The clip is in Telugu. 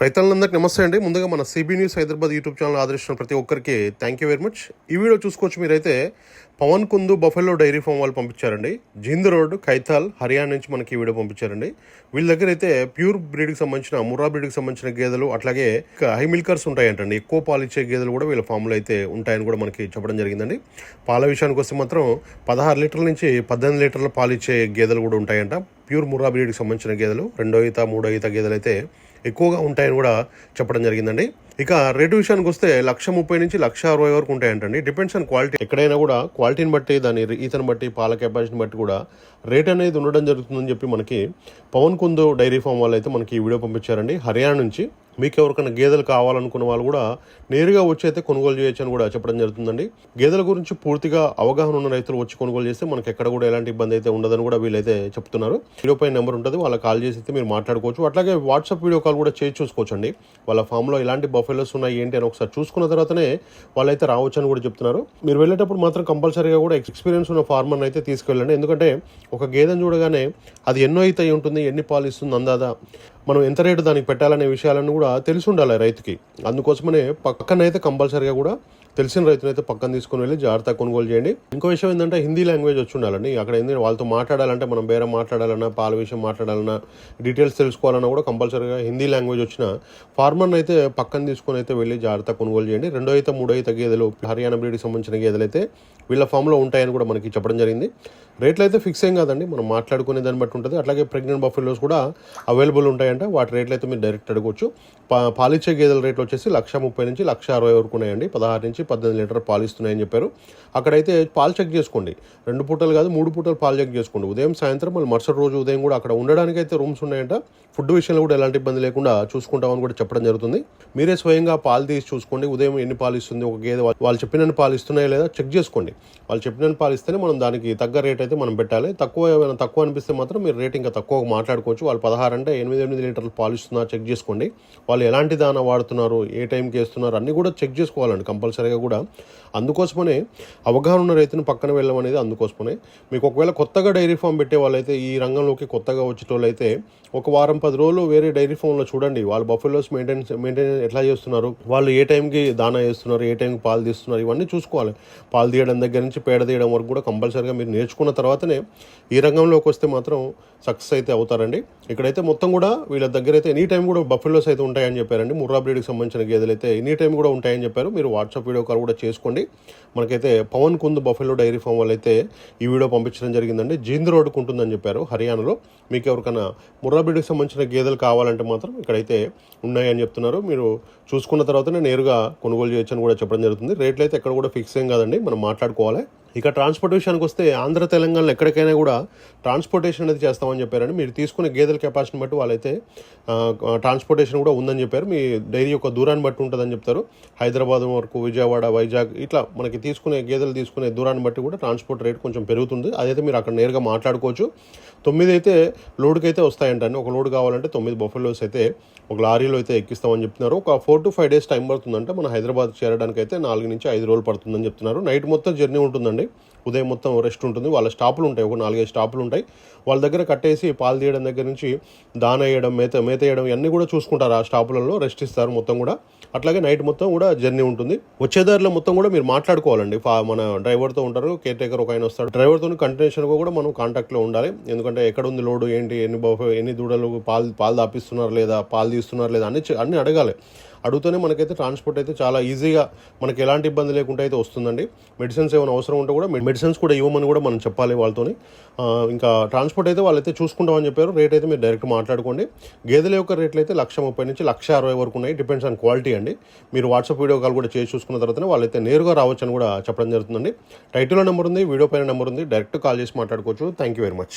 రైతులందరికీ నమస్తే అండి. ముందుగా మన CB news Hyderabad YouTube channel ఆదరిస్తున్న ప్రతి ఒక్కరికి థ్యాంక్ యూ వెరీ మచ్ ఈ వీడియో చూసుకోవచ్చు మీరైతే Pawan Kundu buffalo dairy farm వాళ్ళు పంపించారండి. జింద్ రోడ్ ఖైతాల్ హర్యానా నుంచి మనకి ఈ వీడియో పంపించారండి. వీళ్ళ దగ్గర అయితే ప్యూర్ బ్రీడ్కి సంబంధించిన ముర్రా బ్రీడ్కి సంబంధించిన గేదెలు అట్లాగే హై మిల్కర్స్ ఉంటాయంటండి. ఎక్కువ పాలు ఇచ్చే గేదెలు కూడా వీళ్ళ ఫామ్లో అయితే ఉంటాయని కూడా మనకి చెప్పడం జరిగిందండి. పాల విషయానికి వస్తే మాత్రం పదహారు లీటర్ల నుంచి పద్దెనిమిది లీటర్ల పాలు ఇచ్చే గేదెలు కూడా ఉంటాయంట. ప్యూర్ ముర్రా బ్రీడ్కి సంబంధించిన గేదెలు. రెండో ఈత మూడో ఈత గేదెలు అయితే ఎక్కువగా ఉంటాయని కూడా చెప్పడం జరిగిందండి. ఇక రేటు విషయానికి వస్తే లక్ష ముప్పై నుంచి లక్ష అరవై వరకు ఉంటాయంటండి. Depends on quality. ఎక్కడైనా కూడా క్వాలిటీని బట్టి దాని ఈతను బట్టి పాల కెపాసిటీని బట్టి కూడా రేట్ అనేది ఉండడం జరుగుతుందని చెప్పి మనకి పవన్ కుందు డైరీ ఫామ్ వాళ్ళు అయితే మనకి ఈ వీడియో పంపించారండి. హర్యానా నుంచి మీకు ఎవరికైనా గేదెలు కావాలనుకున్న వాళ్ళు కూడా నేరుగా వచ్చి అయితే కొనుగోలు చేయొచ్చు అని కూడా చెప్పడం జరుగుతుందండి. గేదెల గురించి పూర్తిగా అవగాహన ఉన్న రైతులు వచ్చి కొనుగోలు చేస్తే మనకి ఎక్కడ కూడా ఎలాంటి ఇబ్బంది అయితే ఉండదని కూడా వీళ్ళైతే చెప్తున్నారు. వీడియో పైన నెంబర్ ఉంటుంది వాళ్ళ కాల్ చేసి అయితే మీరు మాట్లాడుకోవచ్చు. అట్లాగే వాట్సాప్ వీడియో కాల్ కూడా చేసి చూసుకోవచ్చండి. వాళ్ళ ఫామ్లో ఎలాంటి బఫెలోస్ ఉన్నాయి ఏంటి అని ఒకసారి చూసుకున్న తర్వాతనే వాళ్ళైతే రావచ్చు అని కూడా చెప్తున్నారు. మీరు వెళ్ళేటప్పుడు మాత్రం కంపల్సరీగా కూడా ఎక్స్పీరియన్స్ ఉన్న ఫార్మర్ని అయితే తీసుకెళ్ళండి. ఎందుకంటే ఒక గేదెను చూడగానే అది ఎన్నో అయితే ఉంటుంది ఎన్ని పాలు ఇస్తుంది అందాదా? మనం ఎంత రేటు దానికి పెట్టాలనే విషయాలను కూడా తెలిసి ఉండాలి రైతుకి. అందుకోసమనే పక్కనైతే కంపల్సరీగా కూడా తెలిసిన రైతునైతే పక్కన తీసుకుని వెళ్ళి జాగ్రత్తగా కొనుగోలు చేయండి. ఇంకో విషయం ఏంటంటే హిందీ లాంగ్వేజ్ వచ్చి ఉండాలండి అక్కడ ఏంటంటే వాళ్ళతో మాట్లాడాలంటే మనం బేరం మాట్లాడాలన్నా పాల విషయం మాట్లాడాలన్నా డీటెయిల్స్ తెలుసుకోవాలన్నా కూడా కంపల్సరీగా హిందీ లాంగ్వేజ్ వచ్చిన ఫార్మర్ని అయితే పక్కన తీసుకొని అయితే వెళ్ళి జాగ్రత్తగా కొనుగోలు చేయండి. రెండో అయితే మూడో అయితే గేదెలు హర్యానా బ్రీడ్కి సంబంధించిన గేదెలు అయితే వీళ్ళ ఫామ్లో ఉంటాయని కూడా మనకి చెప్పడం జరిగింది. రేట్లు అయితే ఫిక్స్ ఏం కాదండి. మనం మాట్లాడుకునే దాన్ని బట్టి ఉంటుంది. అట్లాగే ప్రెగ్నెంట్ బఫెలోస్ కూడా అవైలబుల్ ఉంటాయంట వాటి రేట్లు అయితే మీరు డైరెక్ట్ అడగవచ్చు పా పాలిచ్చే గేదెల రేట్లు వచ్చేసి లక్ష ముప్పై నుంచి లక్ష అరవై వరకు ఉన్నాయండి. పదహారు నుంచి పద్దెనిమిది లీటర్ పాలు ఇస్తున్నాయని చెప్పారు. అక్కడైతే పాలు చెక్ చేసుకోండి. రెండు పూటలు కాదు మూడు పూటలు పాలు చెక్ చేసుకోండి. ఉదయం సాయంత్రం మళ్ళీ మరుసటి రోజు ఉదయం కూడా అక్కడ ఉండడానికి అయితే రూమ్స్ ఉన్నాయంట. ఫుడ్ విషయంలో కూడా ఎలాంటి ఇబ్బంది లేకుండా చూసుకుంటామని కూడా చెప్పడం జరుగుతుంది. మీరే స్వయంగా పాలు తీసి చూసుకోండి. ఉదయం ఎన్ని పాలు ఇస్తుంది ఒక గేదె వాళ్ళు- వాళ్ళు చెప్పిన పాలు ఇస్తున్నాయా లేదా చెక్ చేసుకోండి. వాళ్ళు చెప్పిన పాలు ఇస్తేనే మనం దానికి తగ్గ రేట్ అయితే మనం పెట్టాలి. తక్కువ ఏమైనా తక్కువ అనిపిస్తే మాత్రం మీరు రేట్ ఇంకా తక్కువ మాట్లాడుకోవచ్చు. వాళ్ళు పదహారు అంటే ఎనిమిది ఎనిమిది లీటర్లు పాలు ఇస్తున్నారు చెక్ చేసుకోండి. వాళ్ళు ఎలాంటి దానా వాడుతున్నారు ఏ టైంకి వేస్తున్నారు అన్నీ కూడా చెక్ చేసుకోవాలండి కంపల్సరీగా కూడా. అందుకోసమనే అవగాహన ఉన్న రైతును పక్కన వెళ్ళడం అనేది అందుకోసమనే. మీకు ఒకవేళ కొత్తగా డైరీ ఫామ్ పెట్టే వాళ్ళైతే ఈ రంగంలోకి కొత్తగా వచ్చేటోళ్ళైతే అయితే ఒక వారం పది రోజులు వేరే డైరీ ఫామ్లో చూడండి. వాళ్ళు బఫెలోస్ మెయింటైన్ మెయింటైన్ ఎట్లా చేస్తున్నారు వాళ్ళు ఏ టైంకి దానా వేస్తున్నారు ఏ టైంకి పాలు తీస్తున్నారు ఇవన్నీ చూసుకోవాలి. పాలు తీయడం దగ్గర నుంచి పేడ తీయడం వరకు కూడా కంపల్సరీగా మీరు నేర్చుకున్న తర్వాతనే ఈ రంగంలోకి వస్తే మాత్రం సక్సెస్ అయితే అవుతారండి. ఇక్కడైతే మొత్తం కూడా వీళ్ళ దగ్గర అయితే ఎనీ టైం కూడా బఫెలోస్ అయితే ఉంటాయని చెప్పారండి. ముర్రా బ్రీడ్కి సంబంధించిన గేదెలు అయితే ఎనీ టైం కూడా ఉంటాయని చెప్పారు. మీరు వాట్సాప్ వీడియో కాల్ కూడా చేసుకోండి. మనకైతే Pavan Kund buffalo dairy farm వాళ్ళు అయితే ఈ వీడియో పంపించడం జరిగిందండి. జీంద్ రోడ్కు ఉంటుందని చెప్పారు హర్యానాలో. మీకు ఎవరికైనా ముర్రా బ్రీడ్కి సంబంధించిన గేదెలు కావాలంటే మాత్రం ఇక్కడైతే ఉన్నాయని చెప్తున్నారు. మీరు చూసుకున్న తర్వాతనే నేరుగా కొనుగోలు చేయొచ్చు అని కూడా చెప్పడం జరుగుతుంది. రేట్లు అయితే ఎక్కడ కూడా ఫిక్స్ ఏం కాదండి. మనం మాట్లాడుకోవాలి. ఇక ట్రాన్స్పోర్ట్ విషయానికి వస్తే ఆంధ్ర తెలంగాణలో ఎక్కడికైనా కూడా ట్రాన్స్పోర్టేషన్ అనేది చేస్తామని చెప్పారండి మీరు తీసుకునే గేదెల కెపాసిటీని బట్టి వాళ్ళైతే ట్రాన్స్పోర్టేషన్ కూడా ఉందని చెప్పారు. మీ డైరీ యొక్క దూరాన్ని బట్టి ఉంటుందని చెప్తారు. హైదరాబాద్ వరకు విజయవాడ వైజాగ్ ఇట్లా మనకి తీసుకునే గేదెలు తీసుకునే దూరాన్ని బట్టి కూడా ట్రాన్స్పోర్ట్ రేట్ కొంచెం పెరుగుతుంది. అదైతే మీరు అక్కడ నేరుగా మాట్లాడుకోవచ్చు. తొమ్మిది అయితే లోడ్కి అయితే వస్తాయంటండి. ఒక లోడ్ కావాలంటే తొమ్మిది బఫెలోస్ అయితే ఒక లారీలో అయితే ఎక్కిస్తామని చెప్తున్నారు. ఒక four to five days time పడుతుందంటే. మన హైదరాబాద్ చేరడానికి అయితే నాలుగు నుంచి ఐదు రోజులు పడుతుందని చెప్తున్నారు. నైట్ మొత్తం జర్నీ ఉంటుందండి. right? ఉదయం మొత్తం రెస్ట్ ఉంటుంది. వాళ్ళ స్టాపులు ఉంటాయి. ఒక నాలుగైదు స్టాపులు ఉంటాయి. వాళ్ళ దగ్గర కట్టేసి పాలు తీయడం దగ్గర నుంచి దాన వేయడం మేత మేత వేయడం ఇవన్నీ కూడా చూసుకుంటారు. ఆ స్టాపులలో రెస్ట్ ఇస్తారు మొత్తం కూడా. అట్లాగే నైట్ మొత్తం కూడా జర్నీ ఉంటుంది. వచ్చే దారిలో మొత్తం కూడా మీరు మాట్లాడుకోవాలండి. మన డ్రైవర్తో ఉంటారు. కేర్ టేకర్ ఒక ఆయన వస్తాడు. డ్రైవర్తో కంటిన్యూషన్గా కూడా మనం కాంటాక్ట్లో ఉండాలి. ఎందుకంటే ఎక్కడ ఉంది లోడు ఏంటి ఎన్ని ఎన్ని దూడలు పాలు పాలు దాపిస్తున్నారు లేదా పాలు తీస్తున్నారు లేదా అన్ని అన్ని అడగాలి. అడుగుతూనే మనకైతే ట్రాన్స్పోర్ట్ అయితే చాలా ఈజీగా మనకి ఎలాంటి ఇబ్బంది లేకుండా అయితే వస్తుందండి. మెడిసిన్స్ ఏమైనా అవసరం ఉంటే కూడా మెడిసిన్స్ కూడా ఇవ్వమని కూడా మనం చెప్పాలి వాళ్ళతోని. ఇంకా ట్రాన్స్పోర్ట్ అయితే వాళ్ళైతే చూసుకుంటామని చెప్పారు. రేట్ అయితే మీరు డైరెక్ట్ మాట్లాడుకోండి. గేదెల యొక్క రేట్లు అయితే లక్ష ముప్పై నుంచి లక్ష అరవై వరకు ఉన్నాయి. డిపెండ్స్ ఆన్ క్వాలిటీ అండి. మీరు వాట్సాప్ వీడియో కాల్ కూడా చేసి చూసుకున్న తర్వాతనే వాళ్ళైతే నేరుగా రావచ్చు అని కూడా చెప్పడం జరుగుతుందండి. టైటిల్లో నెంబర్ ఉంది వీడియో పైన నెంబర్ ఉంది. డైరెక్ట్ కాల్ చేసి మాట్లాడుకోవచ్చు. Thank you very much.